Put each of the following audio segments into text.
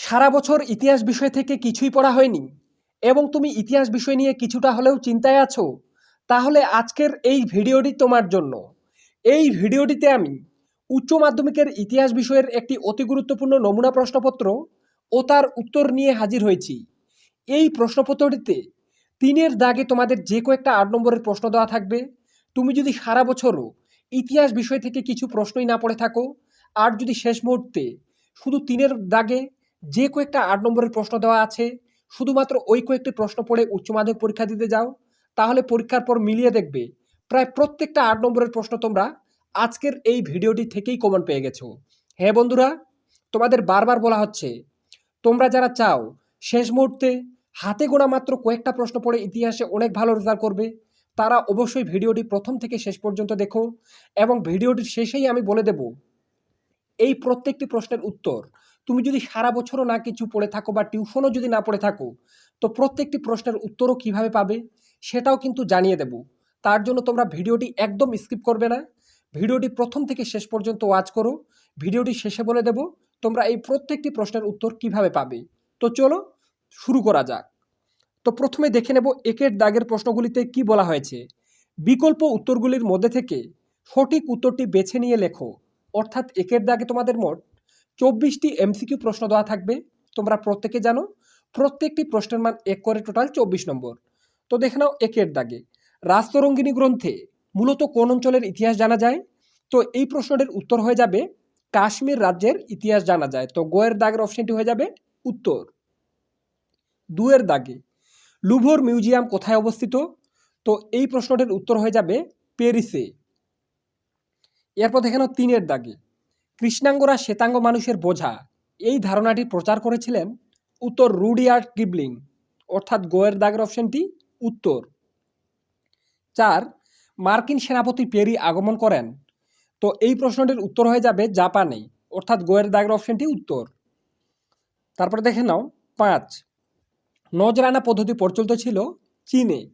সারা বছর ইতিহাস বিষয় থেকে কিছুই পড়া হয়নি এবং তুমি ইতিহাস বিষয় নিয়ে কিছুটা হলেও চিন্তায় আছো, তাহলে আজকের এই ভিডিওটি তোমার জন্য। এই ভিডিওটিতে আমি উচ্চ মাধ্যমিকের ইতিহাস বিষয়ের একটি অতি গুরুত্বপূর্ণ নমুনা প্রশ্নপত্র ও তার উত্তর নিয়ে হাজির হয়েছি। এই প্রশ্নপত্রটিতে তিনের দাগে তোমাদের যে কয়েকটা আট নম্বরের প্রশ্ন দেওয়া থাকবে, তুমি যদি সারা বছরও ইতিহাস বিষয় থেকে কিছু প্রশ্নই না পড়ে থাকো, আর যদি শেষ মুহূর্তে শুধু তিনের দাগে যে কয়েকটা আট নম্বরের প্রশ্ন দেওয়া আছে, শুধুমাত্র ওই কয়েকটি প্রশ্ন পড়ে উচ্চ মাধ্যমিক পরীক্ষা দিতে যাও, তাহলে পরীক্ষার পর মিলিয়ে দেখবে প্রায় প্রত্যেকটা আট নম্বরের প্রশ্ন তোমরা আজকের এই ভিডিওটি থেকেই কমন পেয়ে গেছো। হ্যাঁ বন্ধুরা, তোমাদের বারবার বলা হচ্ছে, তোমরা যারা চাও শেষ মুহূর্তে হাতে গোনা মাত্র কয়েকটা প্রশ্ন পড়ে ইতিহাসে অনেক ভালো রেজাল্ট করবে, তারা অবশ্যই ভিডিওটি প্রথম থেকে শেষ পর্যন্ত দেখো এবং ভিডিওটির শেষেই আমি বলে দেব, এই প্রত্যেকটি প্রশ্নের উত্তর তুমি যদি সারা বছরও না কিছু পড়ে থাকো বা টিউশনও যদি না পড়ে থাকো, তো প্রত্যেকটি প্রশ্নের উত্তরও কীভাবে পাবে সেটাও কিন্তু জানিয়ে দেব। তার জন্য তোমরা ভিডিওটি একদম স্কিপ করবে না। ভিডিওটি প্রথম থেকে শেষ পর্যন্ত ওয়াচ করো। ভিডিওটি শেষে বলে দেব তোমরা এই প্রত্যেকটি প্রশ্নের উত্তর কীভাবে পাবে। তো চলো শুরু করা যাক। তো প্রথমে দেখে নেব একের দাগের প্রশ্নগুলিতে কি বলা হয়েছে। বিকল্প উত্তরগুলির মধ্যে থেকে সঠিক উত্তরটি বেছে নিয়ে লেখো। অর্থাৎ একের দাগে তোমাদের মোট চব্বিশটি এমসিকিউ প্রশ্ন দেওয়া থাকবে। তোমরা প্রত্যেকে জানো, প্রত্যেকটি প্রশ্নের মান এক করে টোটাল চব্বিশ নম্বর। তো দেখে নাও একের দাগে। রাস্তরঙ্গিনী গ্রন্থে মূলত কোন অঞ্চলের ইতিহাস জানা যায়? তো এই প্রশ্নটির উত্তর হয়ে যাবে, কাশ্মীর রাজ্যের ইতিহাস জানা যায়। তো গোয়ের দাগের অপশনটি হয়ে যাবে উত্তর। দুয়ের দাগে, লুভর মিউজিয়াম কোথায় অবস্থিত? তো এই প্রশ্নটির উত্তর হয়ে যাবে প্যারিসে। এরপর দেখে নাও তিনের দাগে। কৃষ্ণাঙ্গরা শ্বেতাঙ্গ মানুষের বোঝা। এই ধারণাটি প্রচার করেছিলেন উত্তর রুডিয়ার্ড কিবলিং, অর্থাৎ গোয়ের দাগের অপশনটি উত্তর। চার, মার্কিন সেনাপতি পেরি আগমন করেন। তো এই প্রশ্নটির উত্তর হয়ে যাবে জাপানে, অর্থাৎ গোয়ের দাগের অপশনটি উত্তর। তারপরে দেখে নাও, পাঁচ, নজরানা পদ্ধতি প্রচলিত ছিল চীনে।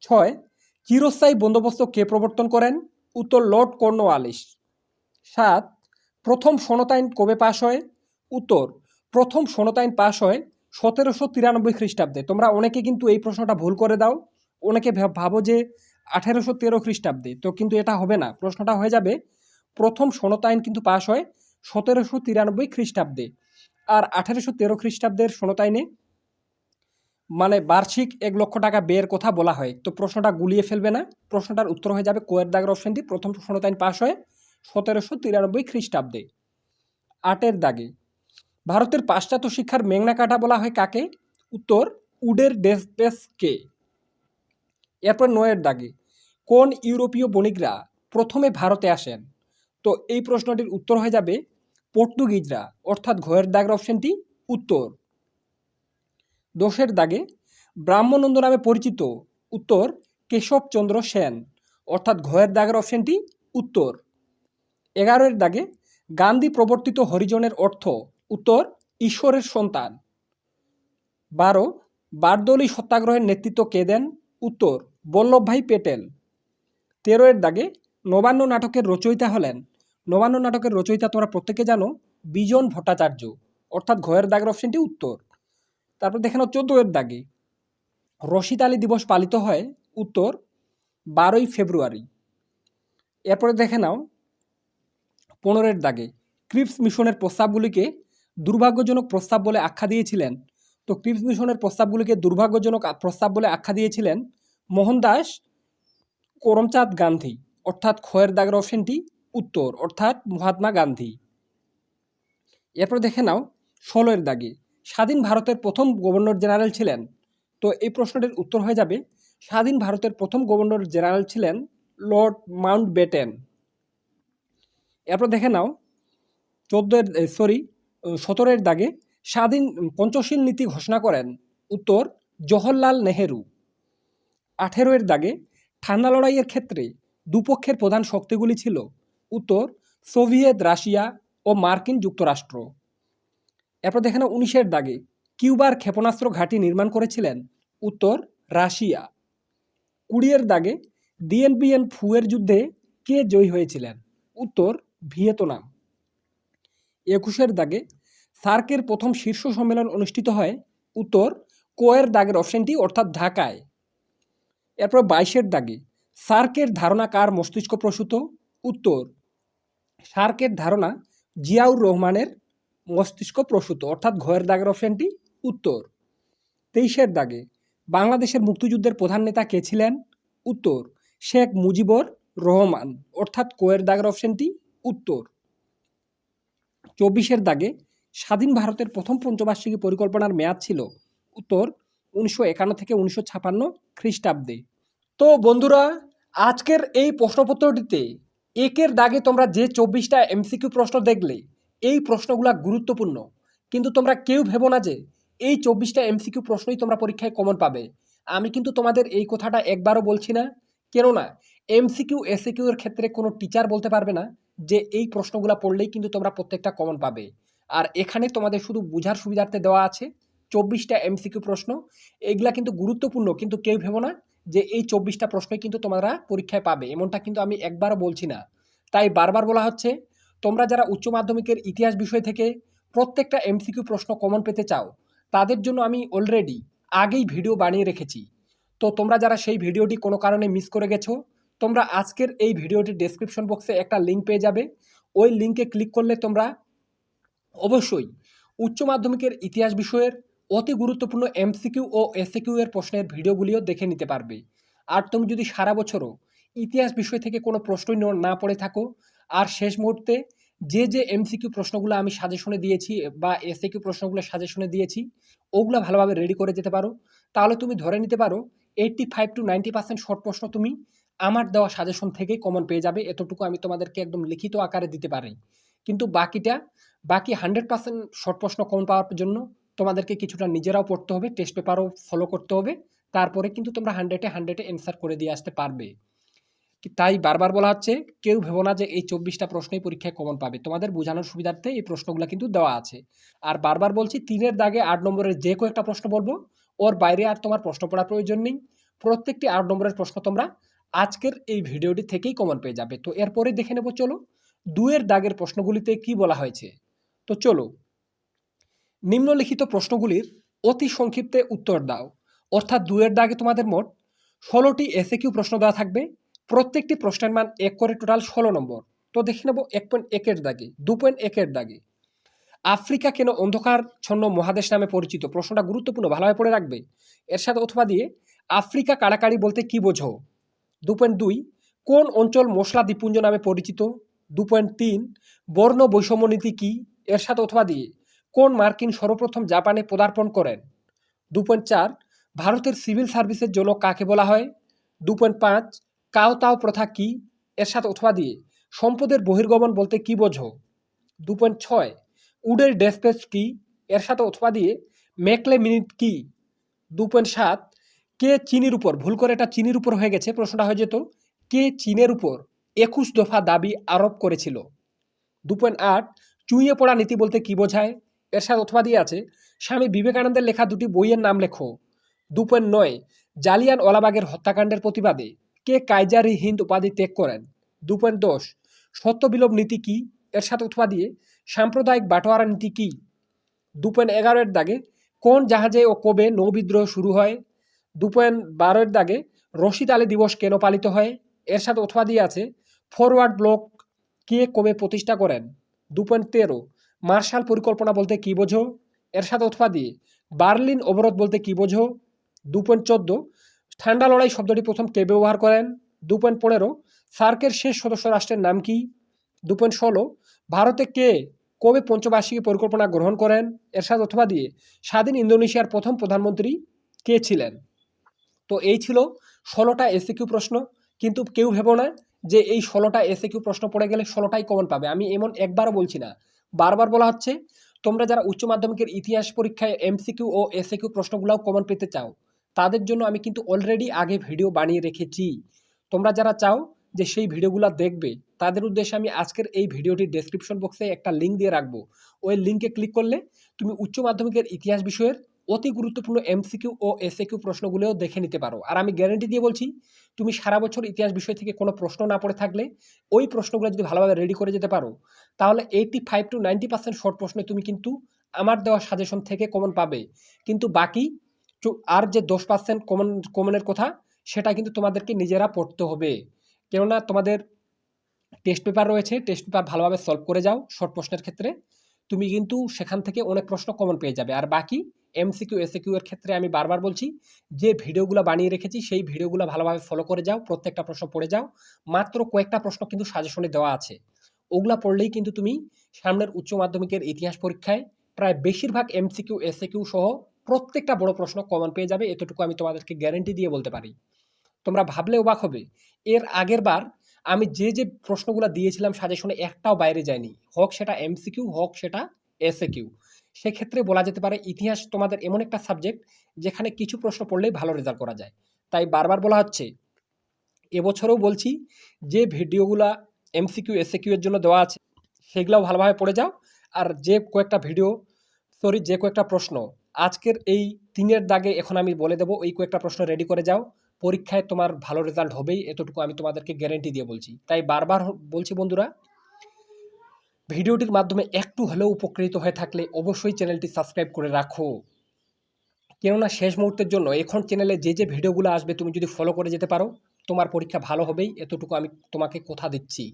ছয়, চিরস্থায়ী বন্দোবস্ত কে প্রবর্তন করেন? উত্তর লর্ড কর্নওয়ালিস। সাত প্রথম সনতাইন কবে পাশ হয়? উত্তর, প্রথম সনতাইন পাশ হয় সতেরোশো তিরানব্বই খ্রিস্টাব্দে। তোমরা অনেকে কিন্তু এই প্রশ্নটা ভুল করে দাও। অনেকে ভাবো যে আঠেরোশো তেরো খ্রিস্টাব্দে, তো কিন্তু এটা হবে না। প্রশ্নটা হয়ে যাবে, প্রথম সনতাইন কিন্তু পাশ হয় সতেরোশো তিরানব্বই খ্রিস্টাব্দে। আর আঠেরোশো তেরো খ্রিস্টাব্দের সনতাইনে মানে বার্ষিক এক লক্ষ টাকা ব্যয়ের কথা বলা হয়। তো প্রশ্নটা গুলিয়ে ফেলবে না। প্রশ্নটার উত্তর হয়ে যাবে কোয়ের দাগের অপশনটি। প্রথম সনতাইন পাশ হয় সতেরোশো তিরানব্বই খ্রিস্টাব্দে। আটের দাগে। ভারতের পাশ্চাত্য শিক্ষার মেঘনা কাটা বলা হয় কাকে? উত্তর, উডের ডেসপেসকে। এরপর নয়ের দাগে। কোন ইউরোপীয় বণিকরা প্রথমে ভারতে আসেন? তো এই প্রশ্নটির উত্তর হয়ে যাবে পর্তুগিজরা, অর্থাৎ ঘয়ের দাগের অপশনটি উত্তর। দোষের দাগে ব্রাহ্মণন্দ নামে পরিচিত উত্তর কেশবচন্দ্র সেন, অর্থাৎ ঘয়ের দাগের অপশনটি উত্তর। এগারোর দাগে গান্ধী প্রবর্তিত হরিজনের অর্থ উত্তর, ঈশ্বরের সন্তান। বারো, বারদৌলি সত্যাগ্রহের নেতৃত্ব কে দেন? উত্তর, বল্লভভাই পেটেল। তেরোয়ের দাগে নবান্ন নাটকের রচয়িতা হলেন। নবান্ন নাটকের রচয়িতা তোমরা প্রত্যেকে জানো, বিজন ভট্টাচার্য। অর্থাৎ ঘয়ের দাগের অপশনটি উত্তর। তারপর দেখে নাও চোদ্দোয়ের দাগে। রশিদ আলী দিবস পালিত হয়, উত্তর, বারোই ফেব্রুয়ারি। এরপরে দেখে নাও পনেরোর দাগে ক্রিপস মিশনের প্রস্তাবগুলিকে দুর্ভাগ্যজনক প্রস্তাব বলে আখ্যা দিয়েছিলেন। তো ক্রিপস মিশনের প্রস্তাবগুলিকে দুর্ভাগ্যজনক প্রস্তাব বলে আখ্যা দিয়েছিলেন মোহনদাস করমচাঁদ গান্ধী, অর্থাৎ খয়ের দাগের অপশনটি উত্তর, অর্থাৎ মহাত্মা গান্ধী। এরপর দেখে নাও, ষোলোর দাগে স্বাধীন ভারতের প্রথম গভর্নর জেনারেল ছিলেন। তো এই প্রশ্নটির উত্তর হয়ে যাবে, স্বাধীন ভারতের প্রথম গভর্নর জেনারেল ছিলেন লর্ড মাউন্ট বেটেন এরপর দেখে নাও, চোদ্দোর সরি সতেরোর দাগে স্বাধীন পঞ্চশীল নীতি ঘোষণা করেন উত্তর জওহরলাল নেহেরু। আঠেরোয়ের দাগে ঠান্ডা লড়াইয়ের ক্ষেত্রে দুপক্ষের প্রধান শক্তিগুলি ছিল উত্তর সোভিয়েত রাশিয়া ও মার্কিন যুক্তরাষ্ট্র। এরপর দেখে নাও, উনিশের দাগে কিউবার ক্ষেপণাস্ত্র ঘাঁটি নির্মাণ করেছিলেন উত্তর রাশিয়া। কুড়িয়ের দাগে ডিএনবিএন ফুয়ের যুদ্ধে কে জয়ী হয়েছিলেন উত্তর ভিয়েতনাম একুশের দাগে সার্কের প্রথম শীর্ষ সম্মেলন অনুষ্ঠিত হয় উত্তর কোয়ের দাগের অপশনটি, অর্থাৎ ঢাকায়। এরপর বাইশের দাগে সার্কের ধারণা কার মস্তিষ্ক প্রসূত? উত্তর সার্কের ধারণা জিয়াউর রহমানের মস্তিষ্ক প্রসূত, অর্থাৎ ঘয়ের দাগের অপশনটি, উত্তর। তেইশের দাগে বাংলাদেশের মুক্তিযুদ্ধের প্রধান নেতা কে ছিলেন? উত্তর শেখ মুজিবুর রহমান, অর্থাৎ কোয়ের দাগের অপশনটি উত্তর। চব্বিশের দাগে স্বাধীন ভারতের প্রথম পঞ্চবার্ষিকী পরিকল্পনার মেয়াদ ছিল উত্তর উনিশশো একান্ন থেকে উনিশশো ছাপান্ন খ্রিস্টাব্দে। তো বন্ধুরা, আজকের এই প্রশ্নপত্রটিতে একের দাগে তোমরা যে চব্বিশটা এমসিকিউ প্রশ্ন দেখলে, এই প্রশ্নগুলো গুরুত্বপূর্ণ। কিন্তু তোমরা কেউ ভেবো না যে এই চব্বিশটা এমসিকিউ প্রশ্নই তোমরা পরীক্ষায় কমন পাবে। আমি কিন্তু তোমাদের এই কথাটা একবারও বলছি না। কেননা, এমসিকিউ, এসিকিউ এর ক্ষেত্রে কোনো টিচার বলতে পারবে না। যে এই প্রশ্নগুলো পড়লেই কিন্তু তোমরা প্রত্যেকটা কমন পাবে। আর এখানে তোমাদের শুধু বোঝার সুবিধার্থে দেওয়া আছে চব্বিশটা এমসিকিউ প্রশ্ন। এগুলা কিন্তু গুরুত্বপূর্ণ, কিন্তু কেউ ভেবো না যে এই চব্বিশটা প্রশ্নই কিন্তু তোমরা পরীক্ষায় পাবে। এমনটা কিন্তু আমি একবারও বলছি না। তাই বারবার বলা হচ্ছে, তোমরা যারা উচ্চ মাধ্যমিকের ইতিহাস বিষয় থেকে প্রত্যেকটা এমসিকিউ প্রশ্ন কমন পেতে চাও, তাদের জন্য আমি অলরেডি আগেই ভিডিও বানিয়ে রেখেছি। তো তোমরা যারা সেই ভিডিওটি কোনো কারণে মিস করে গেছো তোমরা আজকের এই ভিডিওটির ডেসক্রিপশন বক্সে একটা লিঙ্ক পেয়ে যাবে। ওই লিঙ্কে ক্লিক করলে তোমরা অবশ্যই উচ্চ মাধ্যমিকের ইতিহাস বিষয়ের অতি গুরুত্বপূর্ণ এমসিকিউ ও এসিকিউ এর প্রশ্নের ভিডিওগুলিও দেখে নিতে পারবে। আর তুমি যদি সারা বছরও ইতিহাস বিষয় থেকে কোনো প্রশ্নই না পড়ে থাকো, আর শেষ মুহূর্তে যে যে এমসিকিউ প্রশ্নগুলো আমি সাজেশনে দিয়েছি বা এসিকিউ প্রশ্নগুলো সাজেশনে দিয়েছি, ওগুলো ভালোভাবে রেডি করে যেতে পারো। তাহলে তুমি ধরে নিতে পারো eighty five to ninety percent short প্রশ্ন তুমি আমার দেওয়া সাজেশন থেকেই কমন পেয়ে যাবে। এতটুকু আমি তোমাদেরকে একদম লিখিত আকারে দিতে পারি। কিন্তু বাকিটা, বাকি হান্ড্রেড পার্সেন্ট শর্ট প্রশ্ন কমন পাওয়ার জন্য তোমাদেরকে কিছুটা নিজেরাও পড়তে হবে টেস্ট পেপারও ফলো করতে হবে। তারপরে কিন্তু তোমরা হান্ড্রেডে হান্ড্রেডে অ্যান্সার করে দিয়ে আসতে পারবে। তাই বারবার বলা হচ্ছে, কেউ ভেবো না যে এই চব্বিশটা প্রশ্নই পরীক্ষায় কমন পাবে। তোমাদের বোঝানোর সুবিধার্থে এই প্রশ্নগুলো কিন্তু দেওয়া আছে। আর বারবার বলছি, তিনের দাগে আট নম্বরের যে কয়েকটা প্রশ্ন বলব, ওর বাইরে আর তোমার প্রশ্ন পড়ার প্রয়োজন নেই। প্রত্যেকটি আট নম্বরের প্রশ্ন তোমরা আজকের এই ভিডিওটি থেকেই কমন পেয়ে যাবে। তো এরপরে দেখে নেব, চলো। দুয়ের দাগের প্রশ্নগুলিতে কি বলা হয়েছে? তো চলো। নিম্নলিখিত প্রশ্নগুলির অতি সংক্ষিপ্তে উত্তর দাও। অর্থাৎ দুয়ের দাগে তোমাদের মোট ষোলোটি এসে কিউ প্রশ্ন দেওয়া থাকবে। প্রত্যেকটি প্রশ্নের মান এক করে টোটাল ষোলো নম্বর। তো দেখে নেব, এক পয়েন্ট একের দাগে, দু পয়েন্ট একের দাগে। আফ্রিকা কেন অন্ধকারচ্ছন্ন মহাদেশ নামে পরিচিত? প্রশ্নটা গুরুত্বপূর্ণ, ভালোভাবে পড়ে রাখবে। এর সাথে অথবা দিয়ে আফ্রিকা কাড়াকাড়ি বলতে কি বোঝো? দু পয়েন্ট দুই, কোন অঞ্চল মশলা দ্বীপুঞ্জ নামে পরিচিত? দু পয়েন্ট তিন, বর্ণ বৈষম্য নীতি কি, এর সাথে অথবা দিয়ে, কোন মার্কিন সর্বপ্রথম জাপানে পদার্পণ করেন? দু পয়েন্ট চার, ভারতের সিভিল সার্ভিসের জন্য কাকে বলা হয়? দু পয়েন্ট পাঁচ, কাও তাও প্রথা কী, এর সাথে অথবা দিয়ে, সম্পদের বহির্গমন বলতে কি বোঝো? দু পয়েন্ট ছয়, উডের ডেসপেস কি, এর সাথে অথবা দিয়ে, মেকলে মিনিট কি? দু পয়েন্ট সাত কে চিনির উপর, ভুল করে এটা চিনির উপর হয়ে গেছে, প্রশ্নটা হয়ে যেত, কে চীনের উপর একুশ দফা দাবি আরোপ করেছিল? দু পয়েন্ট আট, চুইয়ে পড়া নীতি বলতে কি বোঝায়? এর সাথে অথবা দিয়ে আছে, স্বামী বিবেকানন্দের লেখা দুটি বইয়ের নাম লেখো। দু পয়েন্ট নয়, জালিয়ান ওয়ালাবাগের হত্যাকাণ্ডের প্রতিবাদে কে কাইজারি হিন্দ উপাধি ত্যাগ করেন? দু পয়েন্ট দশ সত্যবিলোপ নীতি কি? এর সাথে অথবা দিয়ে সাম্প্রদায়িক বাটোয়ারা নীতি কি? দু পয়েন্ট এগারোর দাগে কোন জাহাজে ও কবে নৌবিদ্রোহ শুরু হয়? দু পয়েন্ট বারোর দাগে রশিদ আলী দিবস কেন পালিত হয়? এর সাথে অথবা দিয়ে আছে, ফরওয়ার্ড ব্লক কে কবে প্রতিষ্ঠা করেন? দু পয়েন্ট তেরো, মার্শাল পরিকল্পনা বলতে কি বোঝো? এর সাথে অথবা দিয়ে, বার্লিন অবরোধ বলতে কি বোঝো? দু পয়েন্ট চোদ্দ, ঠান্ডা লড়াই শব্দটি প্রথম কে ব্যবহার করেন? দু পয়েন্ট পনেরো, সার্কের শেষ সদস্য রাষ্ট্রের নাম কি? দু পয়েন্ট ষোলো, ভারতে কে কবে পঞ্চবার্ষিকী পরিকল্পনা গ্রহণ করেন? এর সাথে অথবা দিয়ে, স্বাধীন ইন্দোনেশিয়ার প্রথম প্রধানমন্ত্রী কে ছিলেন? তো এই ছিল ষোলোটা এসিকিউ প্রশ্ন। কিন্তু কেউ ভেবো না যে এই ষোলোটা এসিকিউ প্রশ্ন পড়ে গেলে ষোলোটাই কমন পাবে। আমি এমন একবারও বলছি না। বারবার বলা হচ্ছে, তোমরা যারা উচ্চ মাধ্যমিকের ইতিহাস পরীক্ষায় এমসিকিউ ও এসিকিউ প্রশ্নগুলোও কমন পেতে চাও, তাদের জন্য আমি কিন্তু অলরেডি আগে ভিডিও বানিয়ে রেখেছি। তোমরা যারা চাও যে সেই ভিডিওগুলো দেখবে, তাদের উদ্দেশ্যে আমি আজকের এই ভিডিওটি ডেসক্রিপশন বক্সে একটা লিঙ্ক দিয়ে রাখব। ওই লিঙ্কে ক্লিক করলে তুমি উচ্চ মাধ্যমিকের ইতিহাস বিষয়ের অতি গুরুত্বপূর্ণ এমসিকিউ ও এসএকিউ প্রশ্নগুলোও দেখে নিতে পারো। আর আমি গ্যারেন্টি দিয়ে বলছি, তুমি সারা বছর ইতিহাস বিষয় থেকে কোনো প্রশ্ন না পড়ে থাকলে ওই প্রশ্নগুলো যদি ভালোভাবে রেডি করে যেতে পারো, তাহলে eighty five to ninety percent short প্রশ্নে তুমি কিন্তু আমার দেওয়া সাজেশন থেকে কমন পাবে। কিন্তু বাকি আর যে দশ পার্সেন্ট কমন কমনের কথা, সেটা কিন্তু তোমাদেরকে নিজেরা পড়তে হবে। কেননা তোমাদের টেস্ট পেপার রয়েছে টেস্ট পেপার ভালোভাবে সলভ করে যাও শর্ট প্রশ্নের ক্ষেত্রে। তুমি কিন্তু সেখান থেকে অনেক প্রশ্ন কমন পেয়ে যাবে। আর বাকি এমসিকিউ এসিকিউ এর ক্ষেত্রে আমি বারবার বলছি, যে ভিডিওগুলো বানিয়ে রেখেছি, সেই ভিডিওগুলো ভালোভাবে ফলো করে যাও, প্রত্যেকটা প্রশ্ন পড়ে যাও। মাত্র কয়েকটা প্রশ্ন কিন্তু সাজেশনে দেওয়া আছে। ওগুলা পড়লেই কিন্তু তুমি সামনের উচ্চ মাধ্যমিকের ইতিহাস পরীক্ষায় প্রায় বেশিরভাগ এমসিকিউ এসিকিউ সহ প্রত্যেকটা বড় প্রশ্ন কমন পেয়ে যাবে, এতটুকু আমি তোমাদেরকে গ্যারেন্টি দিয়ে বলতে পারি। তোমরা ভাবলে অবাক হবে, এর আগের বার আমি যে যে প্রশ্নগুলো দিয়েছিলাম সাজেশনে একটাও বাইরে যায়নি। হোক সেটা এমসিকিউ হোক সেটা এসএ কিউ সেক্ষেত্রে বলা যেতে পারে ইতিহাস তোমাদের এমন একটা সাবজেক্ট যেখানে কিছু প্রশ্ন পড়লেই ভালো রেজাল্ট করা যায়। তাই বারবার বলা হচ্ছে, এবছরেও বলছি যে ভিডিওগুলা এমসিকিউ এসএ কিউ এর জন্য দেওয়া আছে, সেগুলোও ভালোভাবে পড়ে যাও। আর যে কয়েকটা ভিডিও সরি যে কয়েকটা প্রশ্ন, আজকের এই তিনের দাগে এখন আমি বলে দেবো, এই কয়েকটা প্রশ্ন রেডি করে যাও। পরীক্ষায় তোমার ভালো রেজাল্ট হবেই, এতটুকু আমি তোমাদেরকে গ্যারেন্টি দিয়ে বলছি। তাই বারবার বলছি বন্ধুরা ভিডিওটির মাধ্যমে একটু হলেও উপকৃত হয়ে থাকলে অবশ্যই চ্যানেলটি সাবস্ক্রাইব করে রাখো। কেননা শেষ মুহূর্তের জন্য এখন চ্যানেলে যে যে ভিডিওগুলো আসবে তুমি যদি ফলো করে যেতে পারো, তোমার পরীক্ষা ভালো হবেই। এতটুকু আমি তোমাকে কথা দিচ্ছি।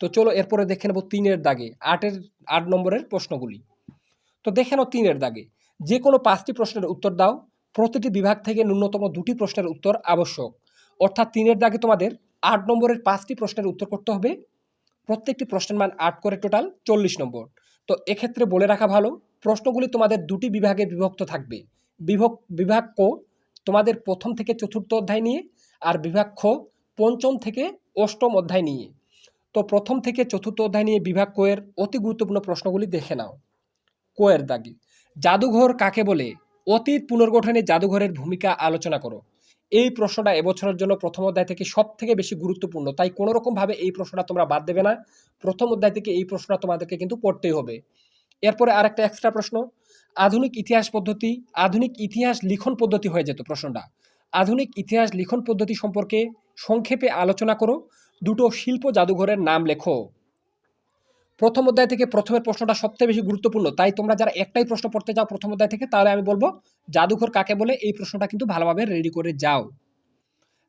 তো চলো এরপরে দেখে নেব তিনের দাগে, আটের, আট নম্বরের প্রশ্নগুলি। তো দেখে নাও তিনের দাগে, যে কোনো পাঁচটি প্রশ্নের উত্তর দাও। প্রতিটি বিভাগ থেকে ন্যূনতম দুটি প্রশ্নের উত্তর আবশ্যক। অর্থাৎ তিনের দাগে তোমাদের আট নম্বরের পাঁচটি প্রশ্নের উত্তর করতে হবে। প্রত্যেকটি প্রশ্নের মান আট করে টোটাল চল্লিশ নম্বর। তো এক্ষেত্রে বলে রাখা ভালো, প্রশ্নগুলি তোমাদের দুটি বিভাগে বিভক্ত থাকবে। বিভক বিভাগ ক, তোমাদের প্রথম থেকে চতুর্থ অধ্যায় নিয়ে, আর বিভাগ খ, পঞ্চম থেকে অষ্টম অধ্যায় নিয়ে। তো প্রথম থেকে চতুর্থ অধ্যায় নিয়ে বিভাগ ক এর অতি গুরুত্বপূর্ণ প্রশ্নগুলি দেখে নাও। কোয়ের দাগে, জাদুঘর কাকে বলে? অতীত পুনর্গঠনে জাদুঘরের ভূমিকা আলোচনা করো। এই প্রশ্নটা এবছরের জন্য প্রথম অধ্যায় থেকে সব থেকে বেশি গুরুত্বপূর্ণ। তাই কোনো রকমভাবে এই প্রশ্নটা তোমরা বাদ দেবে না। প্রথম অধ্যায় থেকে এই প্রশ্নটা তোমাদেরকে কিন্তু পড়তেই হবে। এরপরে আরেকটা এক্সট্রা প্রশ্ন। আধুনিক ইতিহাস পদ্ধতি, আধুনিক ইতিহাস লিখন পদ্ধতি হয়ে যেত প্রশ্নটা। আধুনিক ইতিহাস লিখন পদ্ধতি সম্পর্কে সংক্ষেপে আলোচনা করো। দুটো শিল্প জাদুঘরের নাম লেখো। প্রথম অধ্যায় থেকে প্রথমের প্রশ্নটা সবথেকে বেশি গুরুত্বপূর্ণ। তাই তোমরা যারা একটাই প্রশ্ন পড়তে যাও প্রথম অধ্যায় থেকে, তাহলে আমি বলব, জাদুঘর কাকে বলে? এই প্রশ্নটা কিন্তু ভালোভাবে রেডি করে যাও।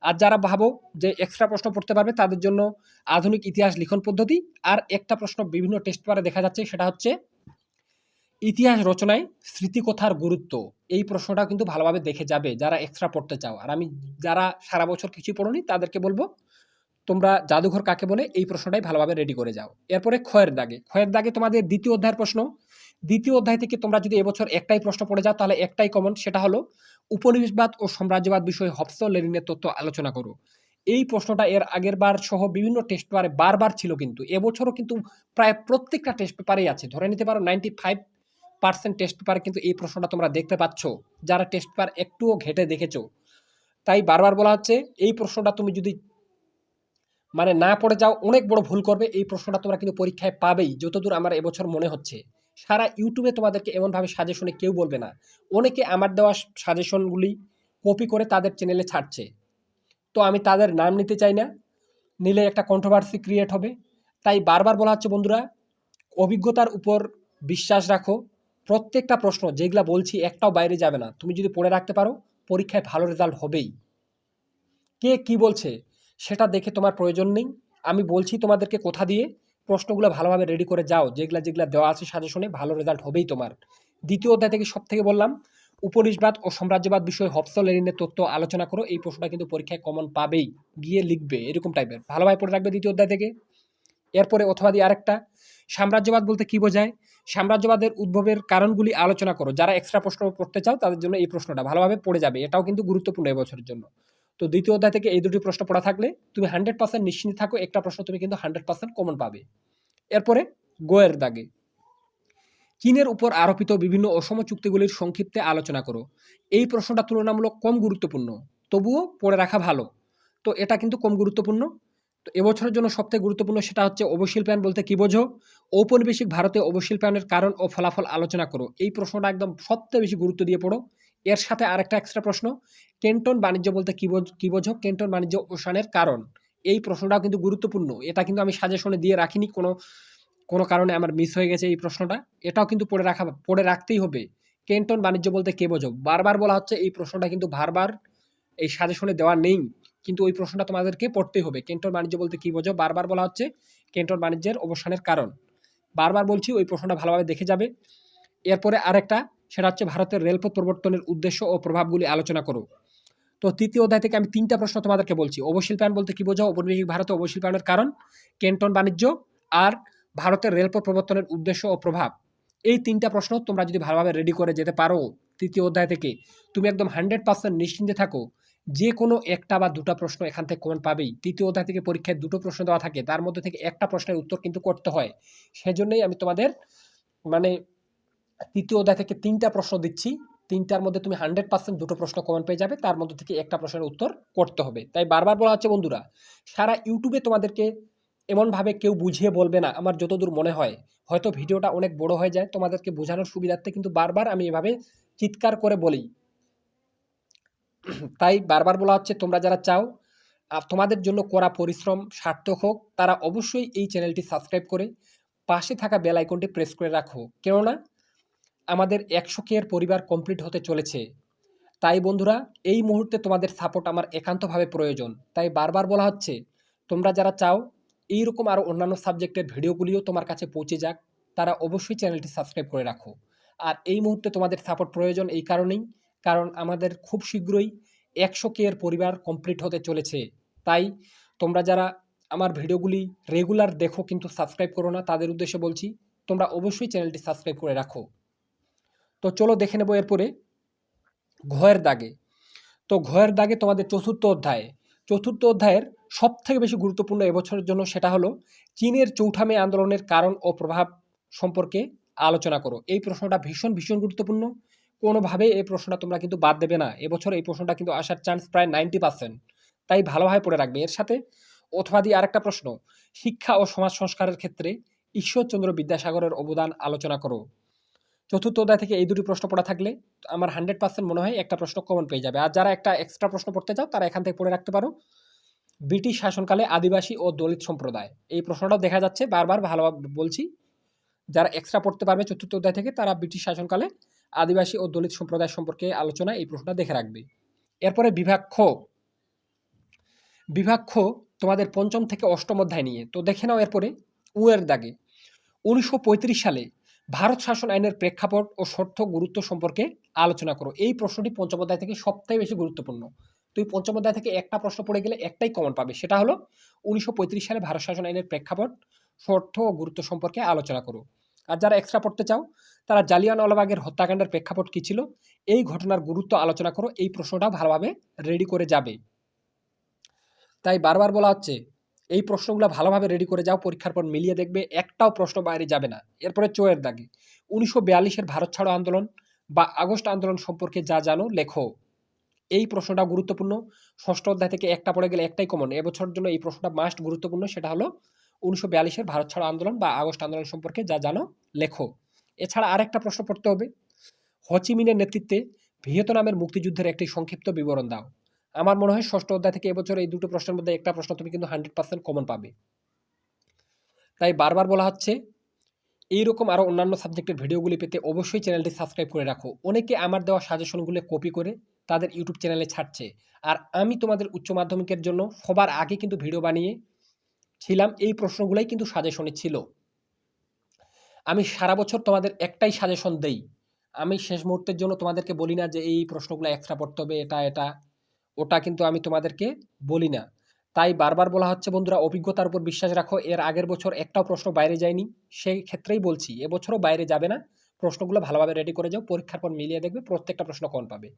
আর যারা ভাবো যে এক্সট্রা প্রশ্ন পড়তে পারবে, তাদের জন্য আধুনিক ইতিহাস লিখন পদ্ধতি আর একটা প্রশ্ন বিভিন্ন টেস্ট পেপারে দেখা যাচ্ছে, সেটা হচ্ছে ইতিহাস রচনায় স্মৃতিকথার গুরুত্ব। এই প্রশ্নটা কিন্তু ভালোভাবে দেখে যাবে যারা এক্সট্রা পড়তে চাও। আর আমি যারা সারা বছর কিছুই পড়োনি, তাদেরকে বলব তোমরা জাদুঘর কাকে বলে? এই প্রশ্নটাই ভালোভাবে রেডি করে যাও। এরপরে ক্ষয়ের দাগে। ক্ষয়ের দাগে তোমাদের দ্বিতীয় অধ্যায়ের প্রশ্ন। দ্বিতীয় অধ্যায় থেকে তোমরা যদি এবছর একটাই প্রশ্ন পড়ে যাও, তাহলে একটাই কমন সেটা হলো উপনিবেশবাদ ও সাম্রাজ্যবাদ বিষয়ে হবস লেনিনের তত্ত্ব আলোচনা করো। এই প্রশ্নটা এর আগের বার সহ বিভিন্ন টেস্ট পেপারে বারবার ছিল কিন্তু। এবছরও কিন্তু প্রায় প্রত্যেকটা টেস্ট পেপারেই আছে। ধরে নিতে পারো নাইনটি ফাইভ পার্সেন্ট টেস্ট পেপারে কিন্তু এই প্রশ্নটা তোমরা দেখতে পাচ্ছ। যারা টেস্ট পেপার একটুও ঘেটে দেখেছ। তাই বারবার বলা হচ্ছে, এই প্রশ্নটা তুমি যদি মানে না পড়ে যাও, অনেক বড় ভুল করবে। এই প্রশ্নটা তোমরা কিন্তু পরীক্ষায় পাবেই, যতদূর আমার এবছর মনে হচ্ছে। সারা ইউটিউবে তোমাদেরকে এমনভাবে সাজেশনে কেউ বলবে না। অনেকে আমার দেওয়া সাজেশনগুলি কপি করে তাদের চ্যানেলে ছাড়ছে। তো আমি তাদের নাম নিতে চাই না। নিলে একটা কন্ট্রোভার্সি ক্রিয়েট হবে। তাই বারবার বলা হচ্ছে, বন্ধুরা, অভিজ্ঞতার উপর বিশ্বাস রাখো। প্রত্যেকটা প্রশ্ন, যেগুলা বলছি, একটাও বাইরে যাবে না। তুমি যদি পড়ে রাখতে পারো, পরীক্ষায় ভালো রেজাল্ট হবেই। কে কি বলছে? সেটা দেখে তোমার প্রয়োজন নেই। আমি বলছি তোমাদেরকে কোথা দিয়ে? প্রশ্নগুলো ভালোভাবে রেডি করে যাও। যেগুলা যেগুলা দেওয়া আছে সাজেশনে ভালো রেজাল্ট হবেই তোমার। দ্বিতীয় অধ্যায় থেকে সব থেকে বললাম উপনিষবাদ ও সাম্রাজ্যবাদ বিষয়ে হবস লেনিনের তথ্য আলোচনা করো। এই প্রশ্নটা কিন্তু পরীক্ষায় কমন পাবেই। গিয়ে লিখবে, এরকম টাইপের ভালোভাবে পড়ে রাখবে দ্বিতীয় অধ্যায় থেকে। এরপরে অথবা দিয়ে আরেকটা, সাম্রাজ্যবাদ বলতে কি বোঝায়? সাম্রাজ্যবাদের উদ্ভবের কারণগুলি আলোচনা করো। যারা এক্সট্রা প্রশ্ন পড়তে চাও, তাদের জন্য এই প্রশ্নটা ভালোভাবে পড়ে যাবে। এটাও কিন্তু গুরুত্বপূর্ণ এবছরের জন্য। তো দ্বিতীয় অধ্যায় থেকে এই দুটি প্রশ্ন পড়া থাকলে তুমি হান্ড্রেড পার্সেন্ট নিশ্চিন্ত থাকো, একটা প্রশ্ন তুমি কিন্তু হান্ড্রেড পার্সেন্ট কমন পাবে। এরপরে গোয়ের দাগে, চীনের উপর আরোপিত বিভিন্ন অসম চুক্তিগুলির সংক্ষিপ্তে আলোচনা করো। এই প্রশ্নটা তুলনামূলক কম গুরুত্বপূর্ণ, তবুও পড়ে রাখা ভালো। তো এটা কিন্তু কম গুরুত্বপূর্ণ। তো এবছরের জন্য সবথেকে গুরুত্বপূর্ণ সেটা হচ্ছে অবশিল্পায়ন বলতে কি বোঝো? ঔপনিবেশিক ভারতে অবশিল্পায়নের কারণ ও ফলাফল আলোচনা করো। এই প্রশ্নটা একদম সবথেকে বেশি গুরুত্ব দিয়ে পড়ো। এর সাথে আরেকটা এক্সট্রা প্রশ্ন, কেন্টন বাণিজ্য বলতে কি কি বোঝো? কেন্টন বাণিজ্য ওসানের কারণ। এই প্রশ্নটাও কিন্তু গুরুত্বপূর্ণ। এটা কিন্তু আমি সাজেশনে দিয়ে রাখিনি, কোনো কোনো কারণে আমার মিস হয়ে গেছে এই প্রশ্নটা। এটাও কিন্তু পড়ে রাখা, পড়ে রাখতেই হবে। কেন্টন বাণিজ্য বলতে কে বোঝো? বারবার বলা হচ্ছে এই প্রশ্নটা কিন্তু বারবার এই সাজেশনে দেওয়া নেই, কিন্তু ওই প্রশ্নটা তোমাদেরকে পড়তেই হবে। কেন্টন বাণিজ্য বলতে কি বোঝো? বারবার বলা হচ্ছে কেন্টন বাণিজ্যের অবসানের কারণ। বারবার বলছি, ওই প্রশ্নটা ভালোভাবে দেখে যাবে। এরপরে আরেকটা সেটা হচ্ছে ভারতের রেলপথ প্রবর্তনের উদ্দেশ্য ও প্রভাবগুলি আলোচনা করো। তো তৃতীয় অধ্যায় থেকে আমি তিনটা প্রশ্ন তোমাদেরকে বলছি। অবশিল্পায়ন বলতে কি বোঝো ঔপনিবেশিক ভারতে অবশিল্পায়নের কারণ, কেন্টন বাণিজ্য আর ভারতের রেলপথ প্রবর্তনের উদ্দেশ্য ও প্রভাব। এই তিনটা প্রশ্ন তোমরা যদি ভালোভাবে রেডি করে যেতে পারো তৃতীয় অধ্যায় থেকে, তুমি একদম হান্ড্রেড পার্সেন্ট নিশ্চিন্তে থাকো। যে কোনো একটা বা দুটো প্রশ্ন এখান থেকে কমন পাবেই। তৃতীয় অধ্যায় থেকে পরীক্ষায় দুটো প্রশ্ন দেওয়া থাকে, তার মধ্যে থেকে একটা প্রশ্নের উত্তর কিন্তু করতে হয়। সেজন্যই আমি তোমাদের মানে তৃতীয় অধ্যায় থেকে তিনটা প্রশ্ন দিচ্ছি। তিনটার মধ্যে তুমি হান্ড্রেড পার্সেন্ট দুটো প্রশ্ন কমন পেয়ে যাবে। তার মধ্যে থেকে একটা প্রশ্নের উত্তর করতে হবে। তাই বারবার বলা হচ্ছে, বন্ধুরা, সারা ইউটিউবে তোমাদেরকে এমনভাবে কেউ বুঝিয়ে বলবে না। আমার যতদূর মনে হয়, হয়তো ভিডিওটা অনেক বড় হয়ে যায়। তোমাদেরকে বোঝানোর সুবিধার্থে কিন্তু বারবার আমি এভাবে চিৎকার করে বলি। তাই বারবার বলা হচ্ছে, তোমরা যারা চাও তোমাদের জন্য করা পরিশ্রম সার্থক হোক, তারা অবশ্যই এই চ্যানেলটি সাবস্ক্রাইব করে পাশে থাকা বেল আইকনটি প্রেস করে রাখো। কেননা আমাদের একশো কে এর পরিবার কমপ্লিট হতে চলেছে। তাই বন্ধুরা, এই মুহূর্তে তোমাদের সাপোর্ট আমার একান্তভাবে প্রয়োজন। তাই বারবার বলা হচ্ছে, তোমরা যারা চাও, এইরকম আরও অন্যান্য সাবজেক্টের ভিডিওগুলিও তোমার কাছে পৌঁছে যাক। তারা অবশ্যই চ্যানেলটি সাবস্ক্রাইব করে রাখো। আর এই মুহূর্তে তোমাদের সাপোর্ট প্রয়োজন এই কারণেই, কারণ আমাদের খুব শীঘ্রই একশো কে এর পরিবার কমপ্লিট হতে চলেছে। তাই তোমরা যারা আমার ভিডিওগুলি রেগুলার দেখো কিন্তু সাবস্ক্রাইব করো না, তাদের উদ্দেশ্যে বলছি, তোমরা অবশ্যই চ্যানেলটি সাবস্ক্রাইব করে রাখো। তো চলো দেখে নেব এরপরে ঘয়ের দাগে। তো ঘয়ের দাগে তোমাদের চতুর্থ অধ্যায়। চতুর্থ অধ্যায়ের সব থেকে বেশি গুরুত্বপূর্ণ এবছরের জন্য সেটা হলো চীনের চৌঠামে আন্দোলনের কারণ ও প্রভাব সম্পর্কে আলোচনা করো। এই প্রশ্নটা ভীষণ ভীষণ গুরুত্বপূর্ণ। কোনোভাবে এই প্রশ্নটা তোমরা কিন্তু বাদ দেবে না। এবছর এই প্রশ্নটা কিন্তু আসার চান্স প্রায় নাইনটি পার্সেন্ট তাই ভালোভাবে পড়ে রাখবে। এর সাথে অথবা দিয়ে আরেকটা প্রশ্ন, শিক্ষা ও সমাজ সংস্কারের ক্ষেত্রে ঈশ্বরচন্দ্র বিদ্যাসাগরের অবদান আলোচনা করো। চতুর্থ অধ্যায় থেকে এই দুটি প্রশ্ন পড়া থাকলে আমার হান্ড্রেড পার্সেন্ট মনে হয় একটা প্রশ্ন কমন পেয়ে যাবে। আর যারা একটা এক্সট্রা প্রশ্ন পড়তে চাও, তারা এখান থেকে পড়ে রাখতে পারো। ব্রিটিশ শাসনকালে আদিবাসী ও দলিত সম্প্রদায়, এই প্রশ্নটাও দেখা যাচ্ছে, বারবার ভালোভাবে বলছি। যারা এক্সট্রা পড়তে পারবে চতুর্থ অধ্যায় থেকে, তারা ব্রিটিশ শাসনকালে আদিবাসী ও দলিত সম্প্রদায় সম্পর্কে আলোচনা এই প্রশ্নটা দেখে রাখবে। এরপরে বিভাগ খ। বিভাগ খ তোমাদের পঞ্চম থেকে অষ্টম অধ্যায় নিয়ে। তো দেখে নাও এরপরে, উয়ের দাগে। উনিশশো পঁয়ত্রিশ সালে ভারত শাসন আইনের প্রেক্ষাপট ও শর্ত গুরুত্ব সম্পর্কে আলোচনা করো। এই প্রশ্নটি পঞ্চম অধ্যায় থেকে সবথেকে বেশি গুরুত্বপূর্ণ। তুই পঞ্চম অধ্যায় থেকে একটা প্রশ্ন পড়ে গেলে একটাই কমন পাবে। সেটা হলো উনিশশো পঁয়ত্রিশ সালে ভারত শাসন আইনের প্রেক্ষাপট, শর্ত ও গুরুত্ব সম্পর্কে আলোচনা করো। আর যারা এক্সট্রা পড়তে চাও, তারা জালিয়ানওয়ালাবাগের হত্যাকাণ্ডের প্রেক্ষাপট কী ছিল, এই ঘটনার গুরুত্ব আলোচনা করো। এই প্রশ্নটা ভালোভাবে রেডি করে যাবে। তাই বারবার বলা হচ্ছে এই প্রশ্নগুলো ভালোভাবে রেডি করে যাও, পরীক্ষার পর মিলিয়ে দেখবে একটাও প্রশ্ন বাইরে যাবে না। এরপরে চোয়ের দাগে। উনিশশো বিয়াল্লিশের ভারত ছাড়ো আন্দোলন বা আগস্ট আন্দোলন সম্পর্কে যা জানো, লেখো। এই প্রশ্নটা গুরুত্বপূর্ণ। ষষ্ঠ অধ্যায় থেকে একটা পড়ে গেলে একটাই কমন এবছরের জন্য এই প্রশ্নটা মাস্ট গুরুত্বপূর্ণ, সেটা হলো উনিশশো বিয়াল্লিশের ভারত ছাড়ো আন্দোলন বা আগস্ট আন্দোলন সম্পর্কে যা জানো, লেখো। এছাড়া আরেকটা প্রশ্ন পড়তে হবে। হচিমিনের নেতৃত্বে ভিয়েতনামের মুক্তিযুদ্ধের একটি সংক্ষিপ্ত বিবরণ দাও। আমার মনে হয় ষষ্ঠ অধ্যায় থেকে এবছর এই দুটো প্রশ্নের মধ্যে একটা প্রশ্ন তুমি কিন্তু হান্ড্রেড পার্সেন্ট কমন পাবে। তাই বারবার বলা হচ্ছে, এইরকম আরও অন্যান্য সাবজেক্টের ভিডিওগুলি পেতে অবশ্যই চ্যানেলটি সাবস্ক্রাইব করে রাখো। অনেকে আমার দেওয়া সাজেশনগুলো কপি করে তাদের ইউটিউব চ্যানেলে ছাড়ছে। আর আমি তোমাদের উচ্চ মাধ্যমিকের জন্য সবার আগে কিন্তু ভিডিও বানিয়ে ছিলাম, এই প্রশ্নগুলোই কিন্তু সাজেশনে ছিল। আমি সারা বছর তোমাদের একটাই সাজেশন দেই। আমি শেষ মুহূর্তের জন্য তোমাদেরকে বলি না যে এই প্রশ্নগুলো এক্সট্রা পড়তে হবে, এটা এটা। ওটা কিন্তু আমি তোমাদেরকে বলি না। তাই বারবার বলা হচ্ছে, বন্ধুরা, অভিজ্ঞতার উপর বিশ্বাস রাখো। এর আগের বছর একটাও প্রশ্ন বাইরে যায়নি। সেই ক্ষেত্রেই বলছি এবছরও বাইরে যাবে না। প্রশ্নগুলো ভালোভাবে রেডি করে যাও, পরীক্ষার পর মিলিয়ে দেখবে, প্রত্যেকটা প্রশ্ন কম পাবে।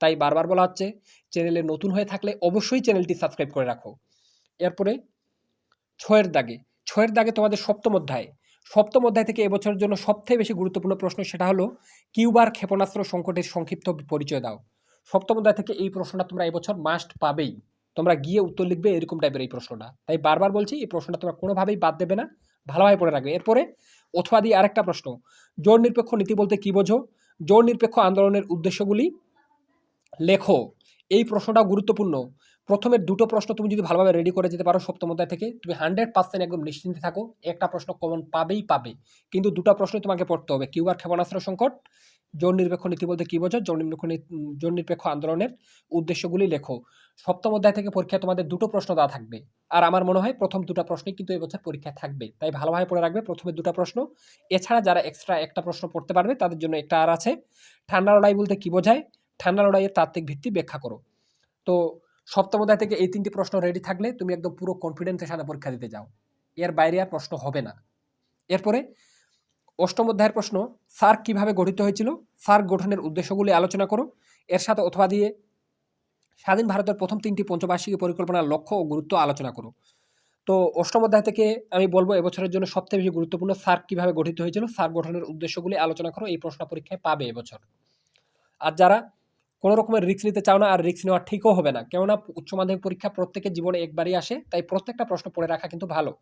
তাই বারবার বলা হচ্ছে, চ্যানেলে নতুন হয়ে থাকলে অবশ্যই চ্যানেলটি সাবস্ক্রাইব করে রাখো। এরপরে, ছয়ের দাগে। ছয়ের দাগে তোমাদের সপ্তম অধ্যায়। সপ্তম অধ্যায় থেকে এবছরের জন্য সবথেকে বেশি গুরুত্বপূর্ণ প্রশ্ন সেটা হলো, কিউবার ক্ষেপণাস্ত্র সংকটের সংক্ষিপ্ত পরিচয় দাও। সপ্তম অধ্যায় থেকে এই প্রশ্নটা তোমরা এবছর মাস্ট পাবেই। তোমরা গিয়ে উত্তর লিখবে এরকম টাইপের এই প্রশ্নটা। তাই বারবার বলছি, এই প্রশ্নটা তোমরা কোনোভাবেই বাদ দেবে না, ভালোভাবে পড়ে রাখবে। এরপরে অথবা দিয়ে আরেকটা প্রশ্ন। জোর নিরপেক্ষ নীতি বলতে কী বোঝো? জোর নিরপেক্ষ আন্দোলনের উদ্দেশ্যগুলি? লেখো, এই প্রশ্নটাও গুরুত্বপূর্ণ। প্রথমের দুটো প্রশ্ন তুমি যদি ভালোভাবে রেডি করে যেতে পারো সপ্তম অধ্যায় থেকে, তুমি হান্ড্রেড পার্সেন্ট একদম নিশ্চিন্তে থাকো। একটা প্রশ্ন কমন পাবেই পাবে। কিন্তু দুটো প্রশ্ন তোমাকে পড়তে হবে। কিউবার ক্ষেপণাস্ত্র সংকট জোর নিরপেক্ষ নীতি বলতে কী বোঝো জোর নিরপেক্ষ জোর নিরপেক্ষ আন্দোলনের উদ্দেশ্যগুলি লেখো। সপ্তম অধ্যায় থেকে পরীক্ষায় তোমাদের দুটো প্রশ্ন দেওয়া থাকবে। আর আমার মনে হয় প্রথম দুটো প্রশ্নই কিন্তু এবছর পরীক্ষায় থাকবে। তাই ভালোভাবে পড়ে রাখবে প্রথমে দুটো প্রশ্ন। এছাড়া যারা এক্সট্রা একটা প্রশ্ন পড়তে পারবে, তাদের জন্য একটা আর আছে। ঠান্ডা লড়াই বলতে কী বোঝায়? ঠান্ডা লড়াইয়ের তাত্ত্বিক ভিত্তি ব্যাখ্যা করো। তো সপ্তম অধ্যায় থেকে এই তিনটি প্রশ্ন রেডি থাকলে তুমি একদম পুরো কনফিডেন্সের সাথে পরীক্ষা দিতে যাও। এর বাইরে আর প্রশ্ন হবে না। এরপরে অষ্টম অধ্যায়ের প্রশ্ন সার্ক কীভাবে গঠিত হয়েছিল? সার্ক গঠনের উদ্দেশ্যগুলি আলোচনা করো। এর সাথে অথবা দিয়ে স্বাধীন ভারতের প্রথম তিনটি পঞ্চবার্ষিকী পরিকল্পনার লক্ষ্য ও গুরুত্ব আলোচনা করো। তো অষ্টম অধ্যায় থেকে আমি বলব, এবছরের জন্য সবচেয়ে বেশি গুরুত্বপূর্ণ সার্ক কীভাবে গঠিত হয়েছিল? সার্ক গঠনের উদ্দেশ্যগুলি আলোচনা করো, এই প্রশ্ন পরীক্ষায় পাবে এবছর। আর যারা কোনো রকমের রিস্ক নিতে চাও না আর রিস্ক নেওয়া ঠিকও হবে না। কেননা উচ্চ মাধ্যমিক পরীক্ষা প্রত্যেকের জীবনে একবারই আসে, তাই প্রত্যেকটা প্রশ্ন পড়ে রাখা কিন্তু ভালো।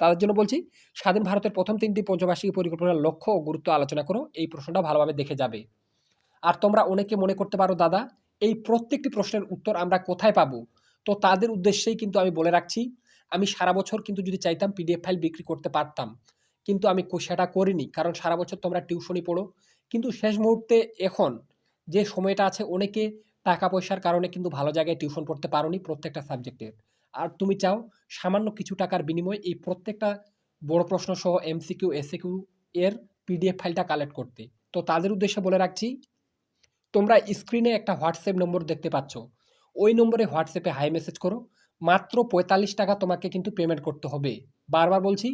তাদের জন্য বলছি, স্বাধীন ভারতের প্রথম তিনটি পঞ্চবার্ষিকী পরিকল্পনার লক্ষ্য ও গুরুত্ব আলোচনা করো, এই প্রশ্নটা ভালোভাবে দেখে যাবে। আর তোমরা অনেকে মনে করতে পারো, দাদা, এই প্রত্যেকটি প্রশ্নের উত্তর আমরা কোথায় পাবো? তো তাদের উদ্দেশ্যেই কিন্তু আমি বলে রাখছি, আমি সারা বছর কিন্তু যদি চাইতাম পিডিএফ ফাইল বিক্রি করতে পারতাম। কিন্তু আমি সেটা করিনি, কারণ সারা বছর তোমরা টিউশনই পড়ো। কিন্তু শেষ মুহূর্তে এখন যে সময়টা আছে অনেকে টাকা পয়সার কারণে কিন্তু ভালো জায়গায় টিউশন পড়তে পারোনি প্রত্যেকটা সাবজেক্টের আর তুমি চাও সামান্য কিছু টাকার বিনিময়ে এই প্রত্যেকটা বড় প্রশ্ন সহ এমসিকিউ এসিকিউ এর পিডিএফ ফাইলটা কালেক্ট করতে। তো তাদের উদ্দেশ্যে বলে রাখছি, তোমরা স্ক্রিনে একটা হোয়াটসঅ্যাপ নম্বর দেখতে পাচ্ছ। ওই নম্বরে হোয়াটসঅ্যাপে হাই মেসেজ করো। মাত্র পঁয়তাল্লিশ টাকা তোমাকে কিন্তু পেমেন্ট করতে হবে। বারবার বলছি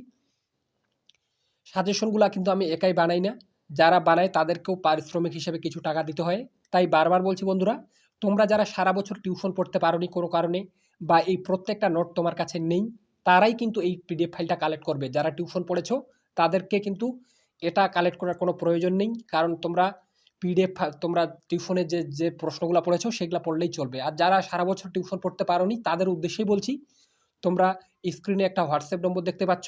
সাজেশনগুলো কিন্তু আমি একাই বানাই না। যারা বানায় তাদেরকেও পারিশ্রমিক হিসেবে কিছু টাকা দিতে হয়। তাই বারবার বলছি বন্ধুরা, তোমরা যারা সারা বছর টিউশন পড়তে পারোনি কোনো কারণে বা এই প্রত্যেকটা নোট তোমার কাছে নেই, তারাই কিন্তু এই পিডিএফ ফাইলটা কালেক্ট করবে। যারা টিউশন পড়েছো, তাদেরকে কিন্তু এটা কালেক্ট করার কোনো প্রয়োজন নেই। কারণ তোমরা পিডিএফ তোমরা টিউশনে যে যে প্রশ্নগুলো পড়েছো, সেগুলো পড়লেই চলবে। আর যারা সারা বছর টিউশন পড়তে পারোনি, তাদের উদ্দেশ্যেই বলছি, তোমরা স্ক্রিনে একটা হোয়াটসঅ্যাপ নম্বর দেখতে পাচ্ছ।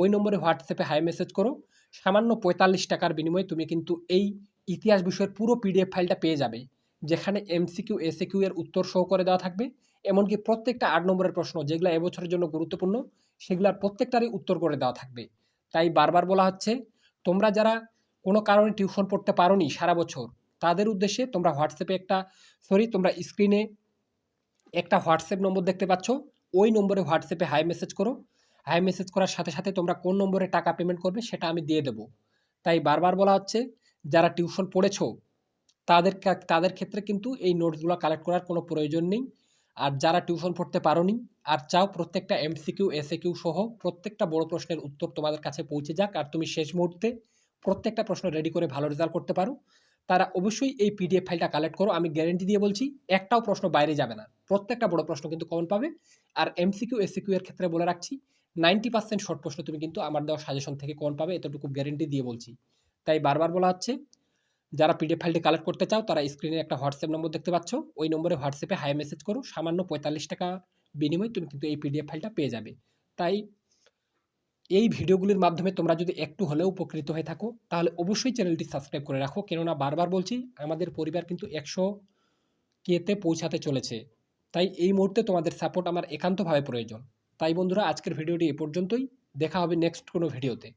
ওই নম্বরে হোয়াটসঅ্যাপে হাই মেসেজ করো। সামান্য পঁয়তাল্লিশ টাকার বিনিময়ে তুমি কিন্তু এই ইতিহাস বিষয়ের পুরো পিডিএফ ফাইলটা পেয়ে যাবে, যেখানে এমসিকিউ এসিকিউ এর উত্তর সহ করে দেওয়া থাকবে, এমনকি প্রত্যেকটা আট নম্বরের প্রশ্ন যেগুলো এবছরের জন্য গুরুত্বপূর্ণ, সেগুলোর প্রত্যেকটারই উত্তর করে দেওয়া থাকবে। তাই বারবার বলা হচ্ছে, তোমরা যারা কোনো কারণে টিউশন পড়তে পারোনি সারা বছর, তাদের উদ্দেশ্যে তোমরা হোয়াটসঅ্যাপে একটা সরি তোমরা স্ক্রিনে একটা হোয়াটসঅ্যাপ নম্বর দেখতে পাচ্ছ, ওই নম্বরে হোয়াটসঅ্যাপে হাই মেসেজ করো হাই মেসেজ করার সাথে সাথে তোমরা কোন নম্বরে টাকা পেমেন্ট করবে সেটা আমি দিয়ে দেবো। তাই বারবার বলা হচ্ছে, যারা টিউশন পড়েছো, তাদের তাদের ক্ষেত্রে কিন্তু এই নোটসগুলো কালেক্ট করার কোনো প্রয়োজন নেই। আর যারা টিউশন পড়তে পারোনি, আর চাও প্রত্যেকটা এমসিকিউ এসএকিউ সহ প্রত্যেকটা বড় প্রশ্নের উত্তর তোমাদের কাছে পৌঁছে যাক, আর তুমি শেষ মুহূর্তে প্রত্যেকটা প্রশ্ন রেডি করে ভালো রেজাল্ট করতে পারো, তারা অবশ্যই এই পিডিএফ ফাইলটা কালেক্ট করো। আমি গ্যারেন্টি দিয়ে বলছি, একটাও প্রশ্ন বাইরে যাবে না। প্রত্যেকটা বড় প্রশ্ন কিন্তু কমন পাবে। আর এমসিকিউ এসিকিউ এর ক্ষেত্রে বলে রাখছি নাইনটি পার্সেন্ট শর্ট প্রশ্ন তুমি কিন্তু আমার দেওয়া সাজেশন থেকে কমন পাবে, এতটুকু গ্যারেন্টি দিয়ে বলছি। তাই বারবার বলা হচ্ছে, যারা পিডিএফ ফাইলটি কালেক্ট করতে চাও, তারা স্ক্রিনে একটা হোয়াটসঅ্যাপ নম্বর দেখতে পাচ্ছ। ওই নম্বরে হোয়াটসঅ্যাপে হাই মেসেজ করো, সামান্য পঁয়তাল্লিশ টাকা বিনিময়ে তুমি কিন্তু এই পিডিএফ ফাইলটা পেয়ে যাবে। তাই এই ভিডিওগুলির মাধ্যমে তোমরা যদি একটু হলেও উপকৃত হয়ে থাকো, তাহলে অবশ্যই চ্যানেলটি সাবস্ক্রাইব করে রাখো। কেননা বারবার বলছি, আমাদের পরিবার কিন্তু একশো কেতে পৌঁছাতে চলেছে। তাই এই মুহূর্তে তোমাদের সাপোর্ট আমার একান্তভাবে প্রয়োজন। তাই বন্ধুরা আজকের ভিডিওটি এ পর্যন্তই। দেখা হবে নেক্সট কোনো ভিডিওতে